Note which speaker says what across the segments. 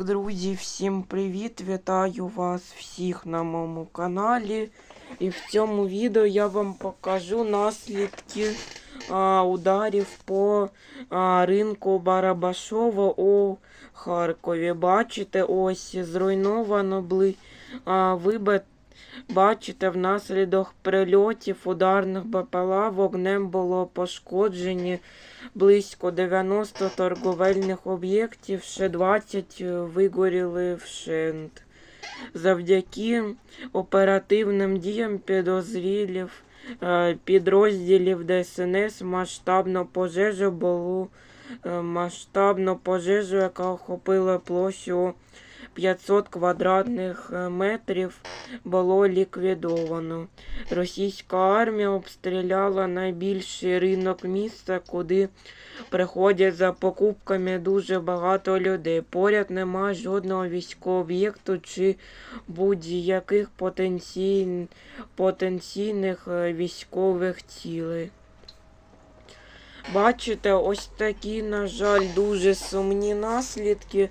Speaker 1: Друзі, всім привіт! Вітаю вас всіх на моєму каналі. І в цьому відео я вам покажу наслідки а, ударів по а, ринку Барабашова у Харкові. Бачите, ось зруйновано були а, вибит. Бачите, внаслідок прильотів ударних БПЛА вогнем було пошкоджені близько 90 торговельних об'єктів, ще 20 вигоріли вщент. Завдяки оперативним діям підозрілів е, підрозділів ДСНС масштабну пожежу було е, масштабну пожежу, яка охопила площу 500 квадратних е, метрів, було ліквідовано. Російська армія обстріляла найбільший ринок міста, куди приходять за покупками дуже багато людей. Поряд немає жодного військового об'єкту чи будь-яких потенційн... потенційних е, військових цілей. Бачите, ось такі, на жаль, дуже сумні наслідки.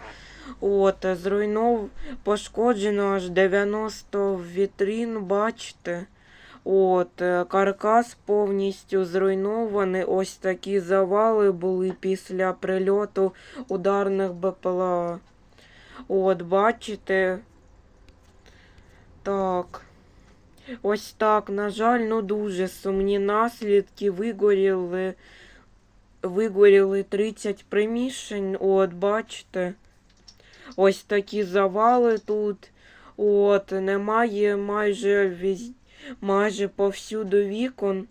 Speaker 1: От, зруйнов, пошкоджено аж 90 вітрин, бачите. От, е, каркас повністю зруйнований. Ось такі завали були після прильоту ударних БПЛА. От, бачите. Так. Ось так, на жаль, ну дуже сумні наслідки. Вигоріли, вигоріли 30 приміщень. От, бачите. Ось такі завали тут. От, немає майже віз... майже повсюду вікон.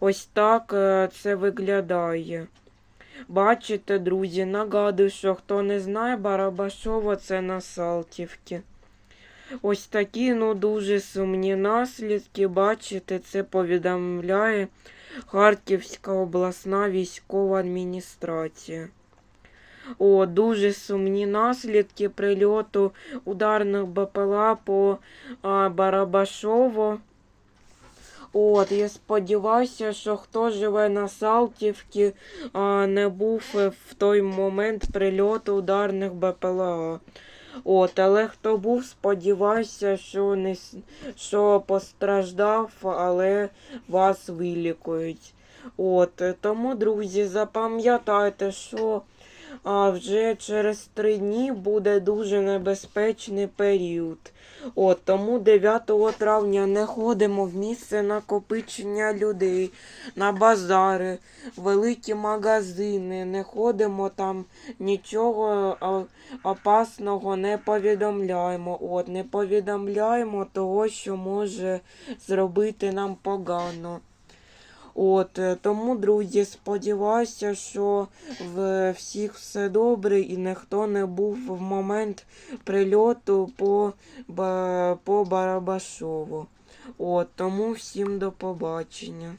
Speaker 1: Ось так е, це виглядає. Бачите, друзі, нагадую, що хто не знає, Барабашово це на Салтівці. Ось такі, ну, дуже сумні наслідки. Бачите, це повідомляє Харківська обласна військова адміністрація. О, дуже сумні наслідки прильоту ударних БПЛА по а, Барабашово. От, я сподіваюся, що хто живе на Салтівці, а, не був в той момент прильоту ударних БПЛА. От, але хто був, сподіваюся, що не що постраждав, але вас вилікують. От, тому, друзі, запам'ятайте, що а вже через три дні буде дуже небезпечний період. От, тому 9 травня не ходимо в місце накопичення людей, на базари, великі магазини, не ходимо там, нічого опасного не повідомляємо. От, не повідомляємо того, що може зробити нам погано. От, е, тому, друзі, сподіваюся, що в всіх все добре і ніхто не був в момент прильоту по, по Барабашову. От, тому всім до побачення.